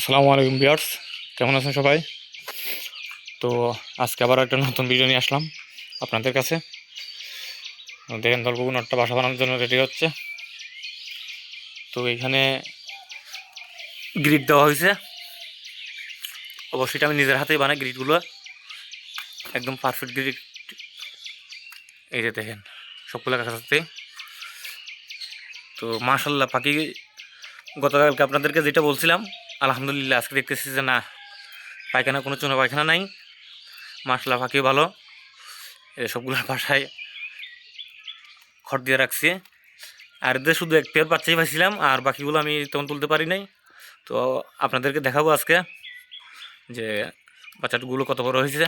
আসসালামু আলাইকুম বিয়ার্স কেমন আছেন সবাই? তো আজকে আবার একটা নতুন ভিডিও নিয়ে আসলাম আপনাদের কাছে। দেখেন দলগুলো নটটা বাসা বানানোর জন্য রেডি হচ্ছে। তো এখানে গ্রিড দেওয়া হয়েছে। অবশ্যই আমি নিজের হাতেই বানাই গ্রিডগুলো একদম পারফেক্ট গ্রিড এই যে দেখেন, সবগুলো কাছাতে তো মাশাল্লাহ পাখি গতকালকে আপনাদেরকে যেটা বলছিলাম আলহামদুলিল্লাহ, আজকে দেখতেছি যে না, পায়খানা, কোনো চুনো পায়খানা নাই। মাসলা পাখিও ভালো। এই সবগুলোর বাসায় খড় দিয়ে রাখছি। আর এদের শুধু এক পেয়ার বাচ্চাই পাইছিলাম, আর বাকিগুলো আমি তেমন তুলতে পারি নাই। তো আপনাদেরকে দেখাবো আজকে যে বাচ্চাগুলো কত বড় হয়েছে।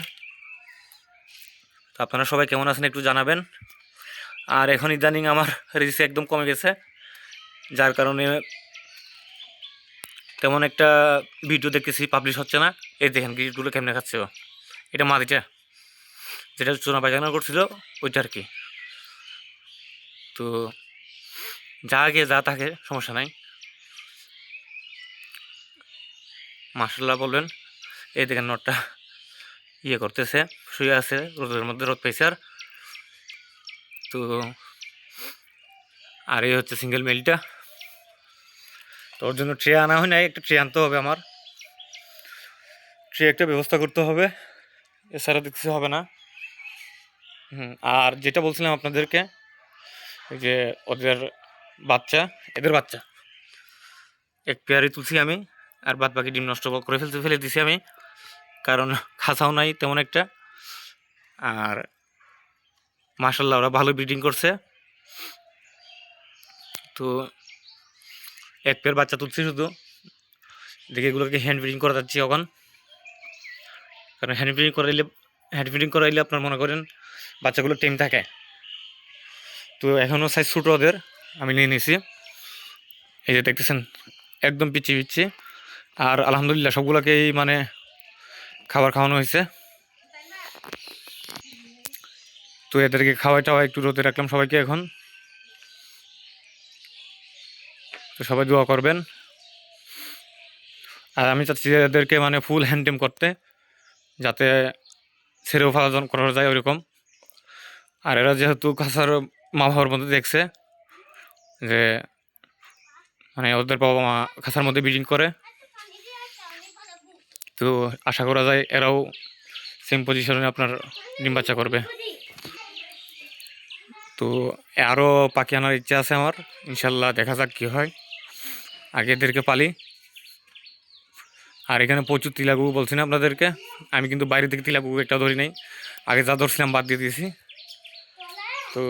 তো আপনারা সবাই কেমন আছেন একটু জানাবেন। আর এখন ইদানিং আমার রিচ একদম কমে গেছে, যার কারণে তেমন একটা ভিডিও দেখতেছি পাবলিশ হচ্ছে না। এই দেখেন গিটগুলো কেমনে খাচ্ছে ও। এটা মাদিটা যেটা চোনা পায়খানা করছিল, ওইটা আর কি। তো যা আগে যা থাকে, সমস্যা নাই। মার্শাল্লাহ বলবেন, এই দেখেন নটটা ইয়ে করতেছে, শুয়ে আছে, রোদের মধ্যে রোদ পেয়েছে আর। তো আর এই হচ্ছে সিঙ্গেল মেলটা তো ওর জন্য ট্রে আনা হয় নাই, একটা ট্রে আনতে হবে আমার। ট্রে একটা ব্যবস্থা করতে হবে, এছাড়া দেখতে হবে না। হুম, আর যেটা বলছিলাম আপনাদেরকে যে ওদের বাচ্চা, এদের বাচ্চা। এক পেয়ারই তুলছি আমি, আর বাদ বাকি ডিম নষ্ট করে ফেলতে, ফেলে দিছি আমি, কারণ খাসাও নাই তেমন একটা। আর মাসাল্লাহ ওরা ভালো ব্রিডিং করছে। তো এক পেয়ার বাচ্চা তুলছি শুধু। দেখে এগুলোকে হ্যান্ড ফিডিং করা যাচ্ছি এখন। কারণ হ্যান্ড ফিডিং করাইলে হ্যান্ড ফিডিং করাইলে আপনার মনে করেন বাচ্চাগুলো টেম থাকে। তো এখনও সাইজ ছোটো ওদের, আমি নিয়ে নিয়েছি এই যে দেখতেছেন, একদম পিচি পিচ্ছি আর আলহামদুলিল্লাহ সবগুলোকেই মানে খাবার খাওয়ানো হয়েছে। তো এদেরকে খাওয়াই টাওয়া একটু রোদে রাখলাম সবাইকে এখন। তো সবাই দোয়া করবেন। আর আমি চাচ্ছি এদেরকে মানে ফুল হ্যান্ডেম করতে, যাতে ছেড়েও ফালাজন করা যায় ওইরকম। আর এরা যেহেতু কাছার মা বাবার মধ্যে দেখছে যে মানে ওদের বাবা মা খাঁচার মধ্যে ব্রিডিং করে, তো আশা করা যায় এরাও সেম পজিশনে আপনার ডিম বাচ্চা করবে। তো আরও পাখি আনার ইচ্ছা আছে আমার, ইনশাল্লাহ দেখা যাক কী হয়। আগে এদেরকে পালি। আর এখানে প্রচুর তিলাগু বলছি না আপনাদেরকে। আমি কিন্তু বাইরে থেকে তিলাগু একটা ধরি নাই। আগে যা ধরছিলাম বাদ দিয়ে দিয়েছি। তো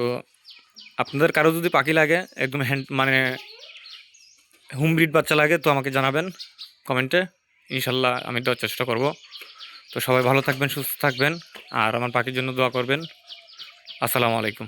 আপনাদের কারও যদি পাখি লাগে, একদম হ্যান্ড মানে হোম ব্রিড বাচ্চা লাগে, তো আমাকে জানাবেন কমেন্টে। ইনশাল্লাহ আমি দেওয়ার চেষ্টা করব। তো সবাই ভালো থাকবেন, সুস্থ থাকবেন। আর আমার পাখির জন্য দোয়া করবেন। আসসালামু আলাইকুম।